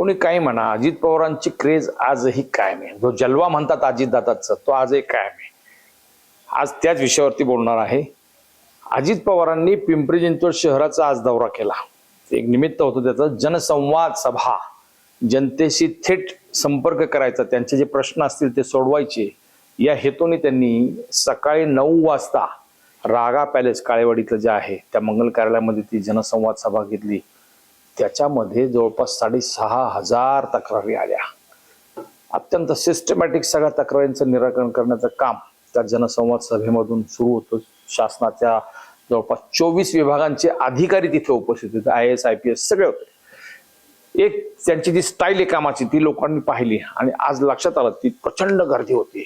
कोणी काही म्हणा अजित पवारांची क्रेज आजही कायम आहे. जो जलवा म्हणतात अजितदादाचा तो आजही कायम आहे. आज त्याच विषयावरती बोलणार आहे. अजित पवारांनी पिंपरी चिंचवड शहराचा आज दौरा केला. एक निमित्त होतं त्याचं. जनसंवाद सभा. जनतेशी थेट संपर्क करायचा. त्यांचे जे प्रश्न असतील ते सोडवायचे. या हेतूने त्यांनी सकाळी नऊ वाजता रागा पॅलेस काळेवाडीतलं जे आहे त्या मंगल कार्यालयामध्ये ती जनसंवाद सभा घेतली. त्याच्यामध्ये जवळपास साडेसहा हजार तक्रारी आल्या. अत्यंत सिस्टमॅटिक सगळ्या तक्रारींचं निराकरण करण्याचं काम त्या जनसंवाद सभेमधून सुरू होतं. शासनाच्या जवळपास चोवीस विभागांचे अधिकारी तिथे उपस्थित होते. I S I P S सगळे होते. एक त्यांची जी स्टाईल आहे कामाची ती लोकांनी पाहिली आणि आज लक्षात आलं ती प्रचंड गर्दी होती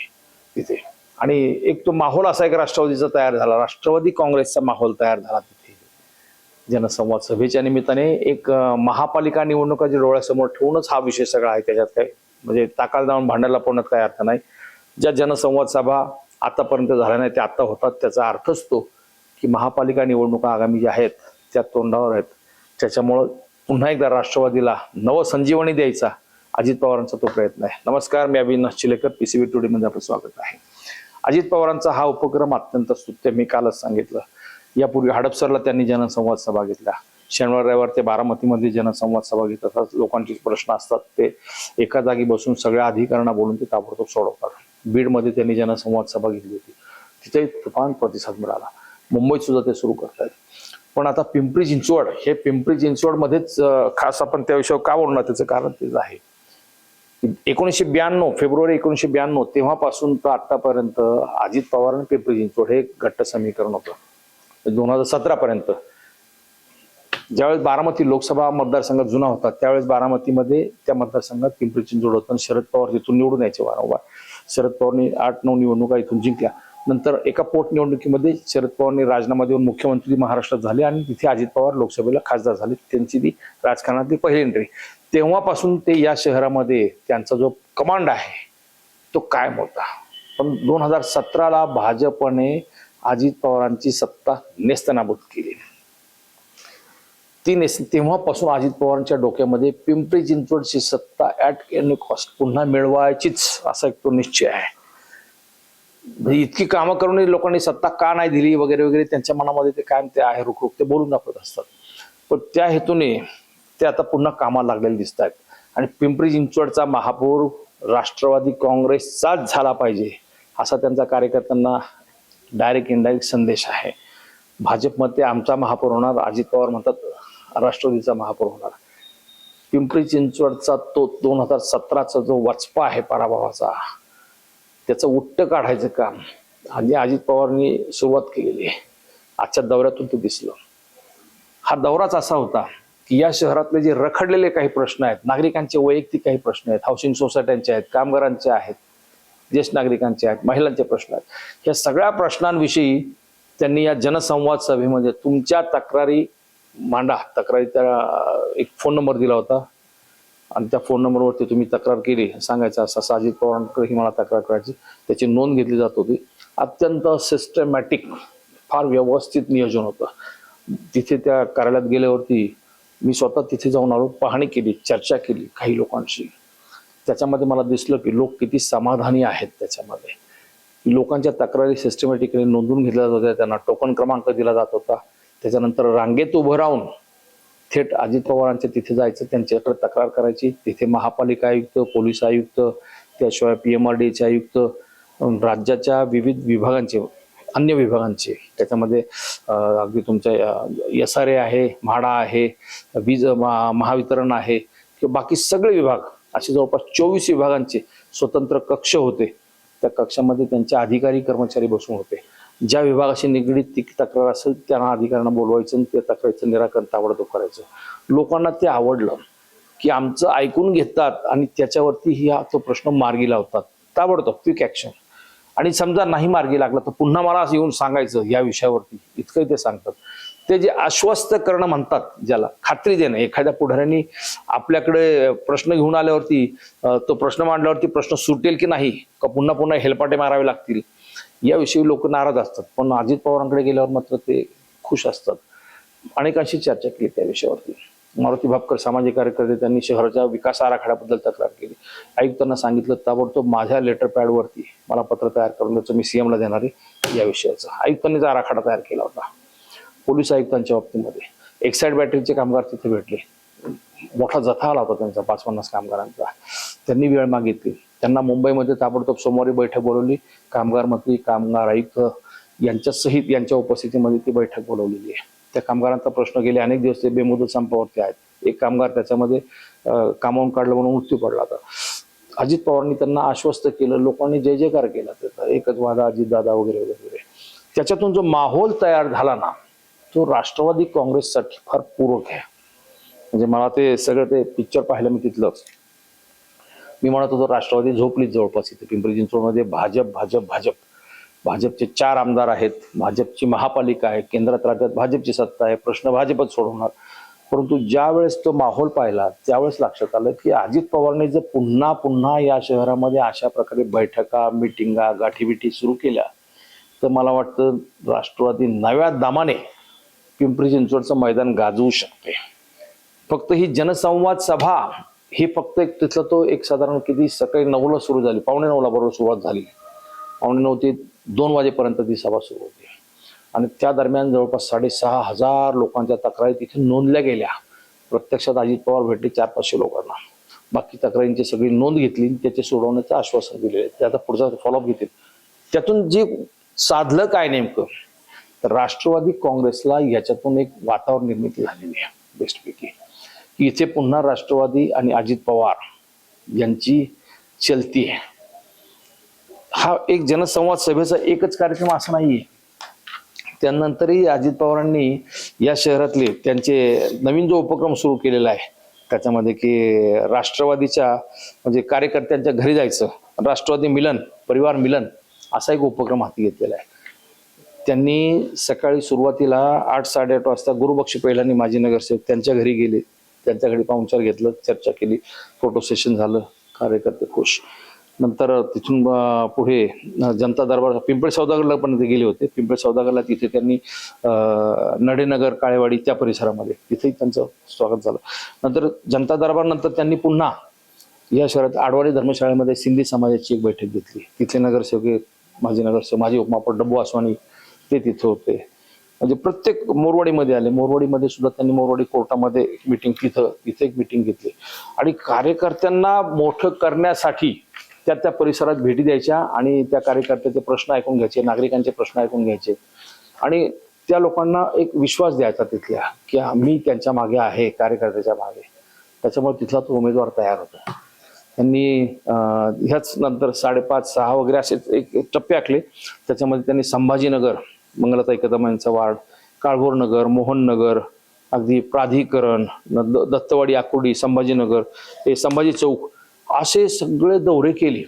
तिथे. आणि एक तो माहोल असा एक राष्ट्रवादीचा तयार झाला. राष्ट्रवादी काँग्रेसचा माहोल तयार झाला जनसंवाद सभेच्या निमित्ताने एक महापालिका महापालिका निवडणुकाची डोळ्यासमोर ठेवूनच हा विषय सगळा आहे त्याच्यात काय म्हणजे ताकाल जाऊन भांडायला पडण्यात काही अर्थ नाही. ज्या जनसंवाद सभा आतापर्यंत झाल्या नाही त्या आत्ता होतात. त्याचा अर्थच तो की महापालिका निवडणुका आगामी ज्या आहेत त्या तोंडावर आहेत. त्याच्यामुळं पुन्हा एकदा राष्ट्रवादीला नवसंजीवनी द्यायचा अजित पवारांचा तो प्रयत्न आहे. नमस्कार मी अविनाश चिलेकर पीसीबी टुडे मध्ये आपलं स्वागत आहे. अजित पवारांचा हा उपक्रम अत्यंत स्तुत्य मी कालच सांगितलं. यापूर्वी हडपसरला त्यांनी जनसंवाद सभा घेतल्या. शनिवार रविवार ते बारामतीमध्ये जनसंवाद सभा घेत असतात. लोकांचे प्रश्न असतात. ते एका जागी बसून सगळ्या अधिकाऱ्यांना बोलून ते ताबडतोब सोडवतात. बीडमध्ये त्यांनी जनसंवाद सभा घेतली होती. तिथे तुफान प्रतिसाद मिळाला. मुंबईत सुद्धा ते सुरू करतायत पण आता पिंपरी चिंचवड हे पिंपरी चिंचवडमध्येच खास आपण त्या विषयावर का बोलणार? त्याचं कारण तेच आहे. एकोणीसशे ब्याण्णव फेब्रुवारी एकोणीसशे ब्याण्णव तेव्हापासून तर आतापर्यंत अजित पवार आणि पिंपरी चिंचवड हे घट्ट समीकरण होतं. दोन हजार सतरा पर्यंत. ज्यावेळेस बारामती लोकसभा मतदारसंघ जुना होता त्यावेळेस बारामतीमध्ये त्या मतदारसंघात पिंपरी चिंचवड होतं आणि शरद पवार तिथून निवडून यायचे वारंवार. शरद पवारनी आठ नऊ निवडणुका इथून जिंकल्या. नंतर एका पोटनिवडणुकीमध्ये शरद पवारनी राजीनामा देऊन मुख्यमंत्री महाराष्ट्रात झाले आणि तिथे अजित पवार लोकसभेला खासदार झाले. त्यांची ती राजकारणातली पहिली एंट्री तेव्हापासून ते या शहरामध्ये त्यांचा जो कमांड आहे तो कायम होता. पण दोन हजार सतराला भाजपने अजित पवारांची सत्ता नेस्तनाबूत केली. ती नेस तेव्हापासून अजित पवारांच्या डोक्यामध्ये पिंपरी चिंचवडची सत्ता ऍट एनी कॉस्ट पुन्हा मिळवायचीच असा एक तो निश्चय आहे. म्हणजे इतकी कामं करूनही लोकांनी सत्ता का नाही दिली वगैरे वगैरे त्यांच्या मनामध्ये ते कायम ते आहे रुख रुख ते बोलून दाखवत असतात. पण त्या हेतूने ते आता पुन्हा कामाला लागलेले दिसत आहेत आणि पिंपरी चिंचवडचा महापौर राष्ट्रवादी काँग्रेसचाच झाला पाहिजे असा त्यांचा कार्यकर्त्यांना डायरेक्ट इनडायरेक्ट संदेश आहे. भाजपमध्ये आमचा महापौर होणार अजित पवार म्हणतात राष्ट्रवादीचा महापौर होणार. पिंपरी चिंचवडचा तो दोन हजार सतराचा जो वचपा आहे पराभवाचा त्याचं उट्ट काढायचं काम. आणि अजित पवारनी सुरुवात केलेली आहे. आजच्या दौऱ्यातून ते दिसलं. हा दौराच असा होता की या शहरातले जे रखडलेले काही प्रश्न आहेत नागरिकांचे वैयक्तिक काही प्रश्न आहेत हाऊसिंग सोसायट्यांचे आहेत कामगारांचे आहेत ज्येष्ठ नागरिकांचे आहेत महिलांचे प्रश्न आहेत. या सगळ्या प्रश्नांविषयी त्यांनी या जनसंवाद सभेमध्ये तुमच्या तक्रारी मांडा. तक्रारी त्या एक फोन नंबर दिला होता. आणि त्या फोन नंबरवरती तुम्ही तक्रार केली. सांगायचं असं साजिद पवारांकडे ही मला तक्रार करायची. त्याची नोंद घेतली जात होती. अत्यंत सिस्टमॅटिक फार व्यवस्थित नियोजन होतं. तिथे त्या कार्यालयात गेल्यावरती मी स्वतः तिथे जाऊन आलो पाहणी केली चर्चा केली काही लोकांशी. त्याच्यामध्ये मला दिसलं की लोक किती समाधानी आहेत त्याच्यामध्ये. लोकांच्या तक्रारी सिस्टमॅटिकली नोंदवून घेतल्या जात होत्या त्यांना टोकन क्रमांक दिला जात होता. त्याच्यानंतर रांगेत उभं राहून थेट अजित पवारांच्या तिथे जायचं त्यांच्याकडे तक्रार करायची. तिथे महापालिका आयुक्त पोलीस आयुक्त त्याशिवाय पी एम आर डीचे आयुक्त राज्याच्या विविध विभागांचे अन्य विभागांचे. त्याच्यामध्ये अगदी तुमच्या एस आर ए आहे म्हाडा आहे वीज महा- महावितरण आहे किंवा बाकी सगळे विभाग असे जवळपास चोवीस विभागांचे स्वतंत्र कक्ष होते. त्या कक्षामध्ये त्यांचे अधिकारी कर्मचारी बसून होते. ज्या विभागाशी निगडीत ती तक्रार असेल त्यांना अधिकाऱ्यांना बोलवायचं आणि त्या तक्रारीचं निराकरण ताबडतोब करायचं. लोकांना ते आवडलं की आमचं ऐकून घेतात आणि त्याच्यावरती ही हा तो प्रश्न मार्गी लावतात. ताबडतोब क्विक ॲक्शन. आणि समजा नाही मार्गी लागला तर पुन्हा मला असं येऊन सांगायचं या विषयावरती. इतकंही ते सांगतात. ते जे आश्वस्त करणं म्हणतात ज्याला खात्री देणं. एखाद्या पुढाऱ्यांनी आपल्याकडे प्रश्न घेऊन आल्यावरती तो प्रश्न मांडल्यावरती प्रश्न सुटेल की नाही का पुन्हा पुन्हा हेलपाटे मारावे लागतील? याविषयी लोक नाराज असतात. पण अजित पवारांकडे गेल्यावर मात्र ते खुश असतात. अनेकांशी चर्चा केली त्या विषयावरती. मारुती भापकर सामाजिक कार्यकर्ते त्यांनी शहराच्या विकास आराखड्याबद्दल तक्रार केली. आयुक्तांना सांगितलं ताबडतोब माझ्या लेटर पॅडवरती मला पत्र तयार करून द्यायचं. मी सीएमला देणार आहे. या विषयाचं. आयुक्तांनीच आराखडा तयार केला होता पोलीस आयुक्तांच्या बाबतीमध्ये. एक्साईड बॅटरीचे कामगार तिथे भेटले. मोठा जथा आला होता त्यांचा पाच पन्नास कामगारांचा. त्यांनी वेळ मागितली. त्यांना मुंबईमध्ये ताबडतोब सोमवारी बैठक बोलवली. कामगार मंत्री कामगार आयुक्त यांच्या सहित यांच्या उपस्थितीमध्ये ती बैठक बोलवलेली आहे. त्या कामगारांचा प्रश्न गेले अनेक दिवस ते बेमुदत संपावरती आहेत. एक कामगार त्याच्यामध्ये कामावून काढलं म्हणून मृत्यू पडला होता. अजित पवारांनी त्यांना आश्वस्त केलं. लोकांनी जय जयकार केला. त्याचा एकच वादा अजित दादा वगैरे वगैरे वगैरे. त्याच्यातून जो माहोल तयार झाला ना तो राष्ट्रवादी काँग्रेससाठी फार पूरक आहे. म्हणजे मला ते सगळं ते पिक्चर पाहिलं मी तिथलंच. मी म्हणत होतो राष्ट्रवादी झोपलीच जवळपास इथे. पिंपरी चिंचवडमध्ये भाजप भाजप भाजप. भाजपचे चार आमदार आहेत भाजपची महापालिका आहे केंद्रात राज्यात भाजपची सत्ता आहे प्रश्न भाजपच सोडवणार. परंतु ज्या वेळेस तो माहोल पाहिला त्यावेळेस लक्षात आलं की अजित पवारने जर पुन्हा पुन्हा या शहरामध्ये अशा प्रकारे बैठका मिटिंगा गाठीबिटी सुरू केल्या तर मला वाटतं राष्ट्रवादी नव्या दामाने पिंपरी चिंचवडचं मैदान गाजवू शकते. फक्त ही जनसंवाद सभा ही फक्त एक तिथला तो एक साधारण किती सकाळी नऊला सुरू झाली पावणे नऊला बरोबर सुरुवात झाली. पावणे नऊ ते दोन वाजेपर्यंत ती सभा सुरू होती. आणि त्या दरम्यान जवळपास साडेसहा हजार लोकांच्या तक्रारी तिथे नोंदल्या गेल्या. प्रत्यक्षात अजित पवार भेटले चार पाचशे लोकांना. बाकी तक्रारींची सगळी नोंद घेतली आणि त्याचे सोडवण्याचं आश्वासन दिलेलं आहे. ते आता पुढचा फॉलोअप घेतील. त्यातून जे साधलं काय नेमकं? तर राष्ट्रवादी काँग्रेसला याच्यातून एक वातावरण निर्मिती झालेली आहे बेस्टपैकी की इथे पुन्हा राष्ट्रवादी आणि अजित पवार यांची चलती आहे. हा एक जनसंवाद सभेचा एकच कार्यक्रम असा नाहीये. त्यानंतरही अजित पवारांनी या शहरातले त्यांचे नवीन जो उपक्रम सुरू केलेला आहे त्याच्यामध्ये की राष्ट्रवादीच्या म्हणजे कार्यकर्त्यांच्या घरी जायचं राष्ट्रवादी मिलन परिवार मिलन असा एक उपक्रम हाती घेतलेला आहे. त्यांनी सकाळी सुरुवातीला आठ साडेआठ वाजता गुरुबक्षी पहिल्यांनी माजी नगरसेवक त्यांच्या घरी गेले. त्यांच्या घरी पाहुणचार घेतलं चर्चा केली फोटो सेशन झालं कार्यकर्ते खुश. नंतर तिथून पुढे जनता दरबार पिंपळे सौदागरला पण ते गेले होते. पिंपळे सौदागरला तिथे त्यांनी नडेनगर काळेवाडी त्या परिसरामध्ये तिथेही त्यांचं स्वागत झालं. नंतर जनता दरबार नंतर त्यांनी पुन्हा या शहरात आडवाडी धर्मशाळेमध्ये सिंधी समाजाची एक बैठक घेतली. तिथले नगरसेवक माजी नगरसेवक माजी उपमापट डब्बू आसवानी ते तिथं होते. म्हणजे प्रत्येक मोरवाडीमध्ये आले. मोरवाडीमध्ये सुद्धा त्यांनी मोरवाडी कोर्टामध्ये मिटिंग तिथं तिथे एक मिटिंग घेतली. आणि कार्यकर्त्यांना मोठं करण्यासाठी त्या त्या परिसरात भेटी द्यायच्या आणि त्या कार्यकर्त्याचे प्रश्न ऐकून घ्यायचे नागरिकांचे प्रश्न ऐकून घ्यायचे. आणि त्या लोकांना एक विश्वास द्यायचा तिथल्या की मी त्यांच्या मागे आहे कार्यकर्त्याच्या मागे. त्याच्यामुळे तिथला तो उमेदवार तयार होता. त्यांनी ह्याच नंतर साडेपाच सहा वगैरे असे एक एक टप्पे आखले. त्याच्यामध्ये त्यांनी संभाजीनगर मंगलताई कदम यांचा वार्ड काळभोर नगर मोहन नगर अगदी प्राधिकरण न- द- दत्तवाडी आकुर्डी संभाजीनगर हे संभाजी चौक असे सगळे दौरे केले.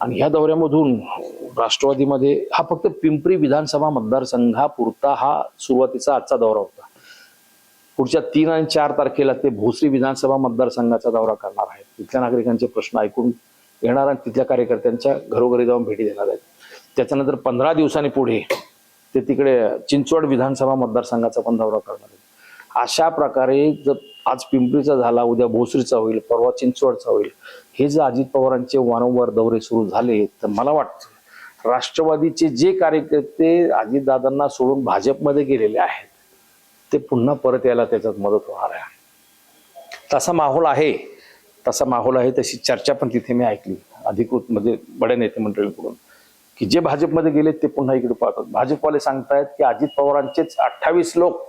आणि ह्या दौऱ्यामधून राष्ट्रवादीमध्ये हा फक्त पिंपरी विधानसभा मतदारसंघापुरता हा सुरुवातीचा आजचा दौरा होता. पुढच्या तीन आणि चार तारखेला ते भोसरी विधानसभा मतदारसंघाचा दौरा करणार आहेत. तिथल्या नागरिकांचे प्रश्न ऐकून येणार आणि तिथल्या कार्यकर्त्यांच्या घरोघरी जाऊन भेटी देणार आहेत. त्याच्यानंतर पंधरा दिवसांनी पुढे ते तिकडे चिंचवड विधानसभा मतदारसंघाचा पण दौरा करणार आहेत. अशा प्रकारे जर आज पिंपरीचा झाला उद्या भोसरीचा होईल परवा चिंचवडचा होईल. हे जर अजित पवारांचे वारंवार दौरे सुरू झाले तर मला वाटतं राष्ट्रवादीचे जे कार्यकर्ते अजितदादांना सोडून भाजपमध्ये गेलेले आहेत ते पुन्हा परत यायला त्याच्यात मदत होणार आहे. तसा माहोल आहे. तसा माहोल आहे तशी चर्चा पण तिथे मी ऐकली. अधिकृत म्हणजे बड्या नेते मंडळींकडून. की जे भाजपमध्ये गेले ते पुन्हा इकडे पाहतात. भाजपवाले सांगतायत की अजित पवारांचेच अठ्ठावीस लोक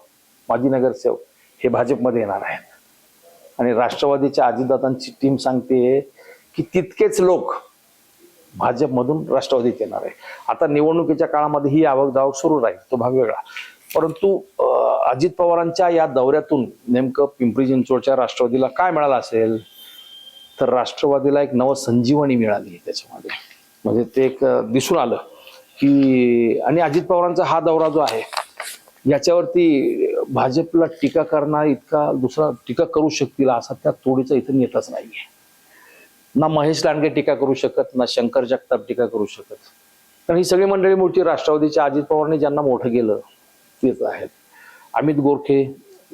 माजी नगरसेवक हे भाजपमध्ये येणार आहेत. आणि राष्ट्रवादीच्या अजितदादांची टीम सांगते की तितकेच लोक भाजपमधून राष्ट्रवादीत येणार आहे आता निवडणुकीच्या काळामध्ये ही आवक जावक सुरू राहील तो भाग वेगळा. परंतु अजित पवारांच्या या दौऱ्यातून नेमकं पिंपरी चिंचवडच्या राष्ट्रवादीला काय मिळालं असेल? तर राष्ट्रवादीला एक नव संजीवनी मिळाली त्याच्यामध्ये. म्हणजे ते एक दिसून आलं की आणि अजित पवारांचा हा दौरा जो आहे याच्यावरती भाजपला टीका करणार इतका दुसरा टीका करू शकतील असा त्या तोडीचा इथं नेताच नाहीये. ना महेश लांडगे टीका करू शकत ना शंकर जगताप टीका करू शकत. कारण ही सगळी मंडळी मोठी राष्ट्रवादीच्या अजित पवारने ज्यांना मोठं केलं तेच आहेत. अमित गोरखे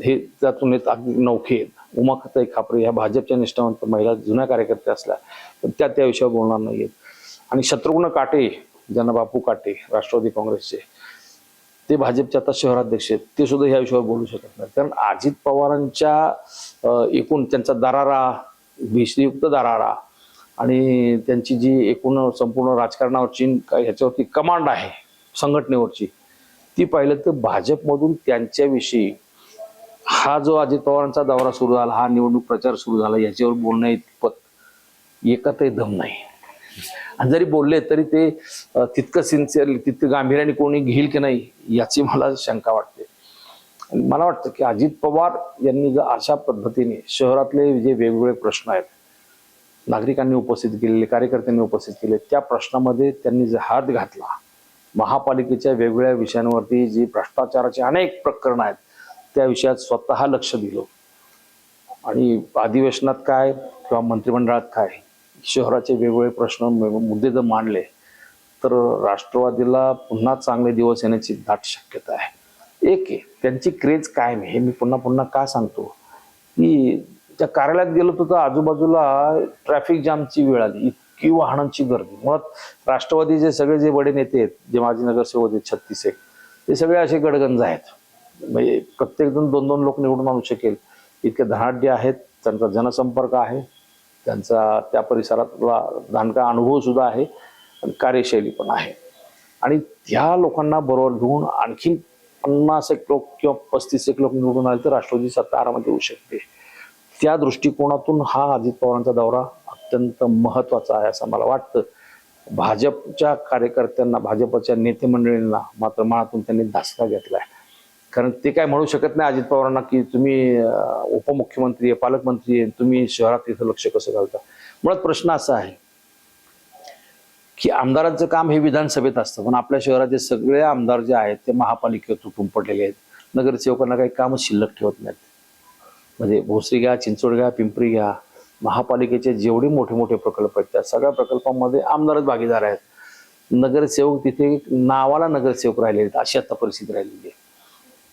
हे त्यातून तुलनेत अगदी नौखे आहेत उमाखताई खापरे ह्या भाजपच्या निष्ठावंत महिला जुन्या कार्यकर्त्या असल्या पण त्या त्या विषयावर बोलणार नाहीयेत. आणि शत्रुघ्न काटे ज्यांना बापू काटे राष्ट्रवादी काँग्रेसचे ते भाजपचे आता शहराध्यक्ष आहेत. ते सुद्धा ह्या विषयावर बोलू शकत नाही कारण अजित पवारांच्या एकूण त्यांचा दरारा भीषणयुक्त दरारा आणि त्यांची जी एकूण संपूर्ण राजकारणावरची ह्याच्यावरती कमांड आहे संघटनेवरची ती पाहिलं तर भाजपमधून त्यांच्याविषयी हा जो अजित पवारांचा दौरा सुरू झाला हा निवडणूक प्रचार सुरू झाला याच्यावर बोलणं इतपत एकतही दम नाही. आणि जरी बोलले तरी ते तितकं सिन्सिअरली तितकं गांभीर्याने कोणी घेईल की नाही याची मला शंका वाटते. मला वाटतं की अजित पवार यांनी जर अशा पद्धतीने शहरातले जे वेगवेगळे प्रश्न आहेत नागरिकांनी उपस्थित केलेले कार्यकर्त्यांनी उपस्थित केले त्या प्रश्नामध्ये त्यांनी जे हात घातला महापालिकेच्या वेगवेगळ्या विषयांवरती जी भ्रष्टाचाराचे अनेक प्रकरण आहेत त्या विषयात स्वतः लक्ष दिलं. आणि अधिवेशनात काय किंवा मंत्रिमंडळात काय शहराचे वेगवेगळे प्रश्न मुद्दे जर मांडले तर राष्ट्रवादीला पुन्हा चांगले दिवस येण्याची दाट शक्यता आहे. एक आहे त्यांची क्रेज कायम आहे. हे मी पुन्हा पुन्हा का सांगतो? की त्या कार्यालयात गेलो तर आजूबाजूला ट्रॅफिक जामची वेळ आली. इतकी वाहनांची गर्दी. मुळात राष्ट्रवादीचे सगळे जे बडे नेते आहेत जे माजी नगरसेवक आहेत छत्तीस एक ते सगळे असे गडगंज आहेत. म्हणजे प्रत्येक जण दोन दोन लोक निवडून आणू शकेल. इतके धनाढ्य आहेत त्यांचा जनसंपर्क आहे. त्यांचा त्या परिसरातला धानका अनुभव सुद्धा आहे आणि कार्यशैली पण आहे. आणि त्या लोकांना बरोबर घेऊन आणखी पन्नास एक लोक किंवा पस्तीस एक लोक निवडून आले तर राष्ट्रवादी सत्ता आरामात येऊ शकते. त्या दृष्टिकोनातून हा अजित पवारांचा दौरा अत्यंत महत्त्वाचा आहे असं मला वाटतं. भाजपच्या कार्यकर्त्यांना भाजपच्या नेते मंडळींना मात्र मनातून त्यांनी धासका आहे कारण ते काय म्हणू शकत नाही अजित पवारांना की तुम्ही उपमुख्यमंत्री आहे पालकमंत्री आहे तुम्ही शहरात तिथं लक्ष कसं घालता? मुळात प्रश्न असा आहे की आमदारांचं काम हे विधानसभेत असतं पण आपल्या शहराचे सगळे आमदार जे आहेत ते महापालिकेत तुटून पडलेले आहेत. नगरसेवकांना काही कामच शिल्लक ठेवत नाहीत. म्हणजे भोसरी घ्या चिंचवड घ्या पिंपरी घ्या महापालिकेचे जेवढे मोठे मोठे प्रकल्प आहेत त्या सगळ्या प्रकल्पांमध्ये आमदारच भागीदार आहेत. नगरसेवक तिथे नावाला नगरसेवक राहिलेले आहेत अशी आता परिस्थिती राहिलेली आहे.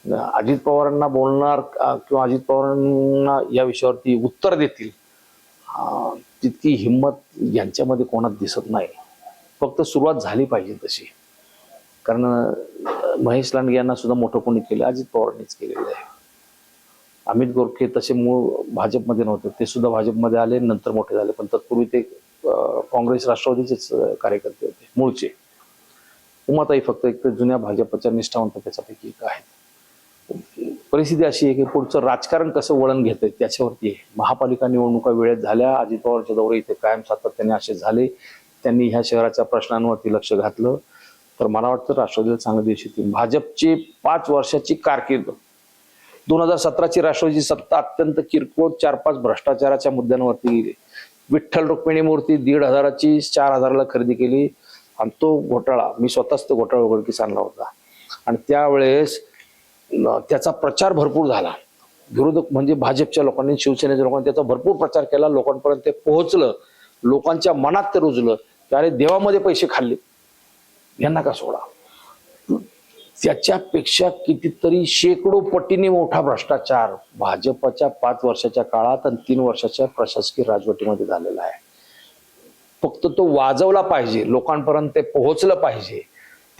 अजित पवारांना बोलणार किंवा अजित पवारांना या विषयावरती उत्तर देतील तितकी हिंमत यांच्यामध्ये कोणात दिसत नाही. फक्त सुरुवात झाली पाहिजे तशी. कारण महेश लांडगे यांना सुद्धा मोठं कोणी केलं अजित पवारांनीच केलेलं आहे. अमित गोरखे तसे मूळ भाजपमध्ये नव्हते ते सुद्धा भाजपमध्ये आले नंतर मोठे झाले पण तत्पूर्वी ते काँग्रेस राष्ट्रवादीचेच कार्यकर्ते होते मूळचे. उमाताई फक्त एक तर जुन्या भाजपच्या निष्ठावंत त्याच्यापैकी एक आहेत. परिस्थिती अशी आहे की पुढचं राजकारण कसं वळण घेतंय त्याच्यावरती आहे. महापालिका निवडणुका वेळेत झाल्या अजित पवारचे दौरे इथे कायम सातत्याने असे झाले. त्यांनी ह्या शहराच्या प्रश्नांवरती लक्ष घातलं. तर मला वाटतं राष्ट्रवादीला चांगले दिवस येतील भाजपची पाच वर्षाची कारकीर्द. दोन हजार सतराची राष्ट्रवादीची सत्ता अत्यंत किरकोळ चार पाच भ्रष्टाचाराच्या मुद्द्यांवरती गेली. विठ्ठल रुक्मिणी मूर्ती दीड हजाराची चार हजाराला खरेदी केली. आणि तो घोटाळा मी स्वतःच तो घोटाळा उघडकीस आणला होता. आणि त्यावेळेस त्याचा प्रचार भरपूर झाला. विरोधक म्हणजे भाजपच्या लोकांनी शिवसेनेच्या लोकांनी त्याचा भरपूर प्रचार केला. लोकांपर्यंत ते पोहोचलं. लोकांच्या मनात ते रुजलं. की अरे देवामध्ये पैसे खाल्ले. यांना का सोडा? त्याच्यापेक्षा कितीतरी शेकडो पटीने मोठा भ्रष्टाचार भाजपच्या पाच वर्षाच्या काळात आणि तीन वर्षाच्या प्रशासकीय राजवटीमध्ये झालेला आहे. फक्त तो वाजवला पाहिजे. लोकांपर्यंत ते पोहोचलं पाहिजे.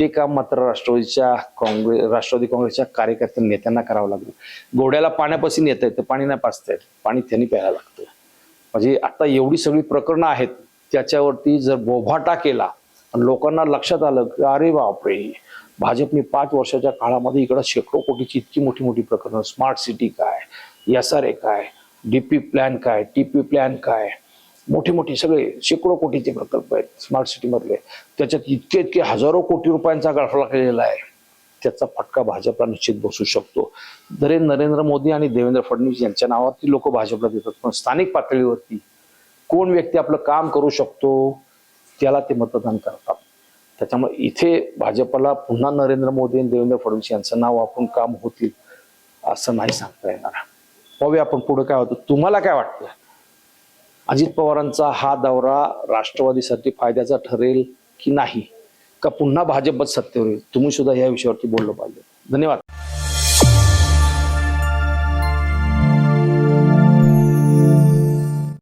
ते काम मात्र राष्ट्रवादीच्या काँग्रेस राष्ट्रवादी काँग्रेसच्या कार्यकर्त्या नेत्यांना करावं लागलं. घोड्याला पाण्यापासून येत आहे पाणी नाही पाचता येत पाणी त्यांनी प्यायला लागतं. म्हणजे आता एवढी सगळी प्रकरणं आहेत त्याच्यावरती जर बोभाटा केला आणि लोकांना लक्षात आलं की अरे बापरे! भाजपने पाच वर्षाच्या काळामध्ये इकडं शेकडो कोटीची इतकी मोठी मोठी प्रकरणं स्मार्ट सिटी काय एस आर ए काय डीपी प्लॅन काय टीपी प्लॅन काय मोठे मोठे सगळे शेकडो कोटीचे प्रकल्प आहेत. स्मार्ट सिटीमधले त्याच्यात इतके इतके हजारो कोटी रुपयांचा गळफळा केलेला आहे. त्याचा फटका भाजपला निश्चित बसू शकतो. जरी नरेंद्र मोदी आणि देवेंद्र फडणवीस यांच्या नावावरती लोक भाजपला देतात पण स्थानिक पातळीवरती कोण व्यक्ती आपलं काम करू शकतो त्याला ते मतदान करतात. त्याच्यामुळे इथे भाजपला पुन्हा नरेंद्र मोदी आणि देवेंद्र फडणवीस यांचं नाव वापरून काम होतील असं नाही सांगता येणार. पाहूया आपण पुढे काय होतं. तुम्हाला काय वाटतं? अजित पवारांचा हा दौरा राष्ट्रवादीसाठी फायद्याचा ठरेल की नाही? का पुन्हा भाजपच सत्तेवर येईल? तुम्ही सुद्धा या विषयावरती बोललं पाहिजे. धन्यवाद.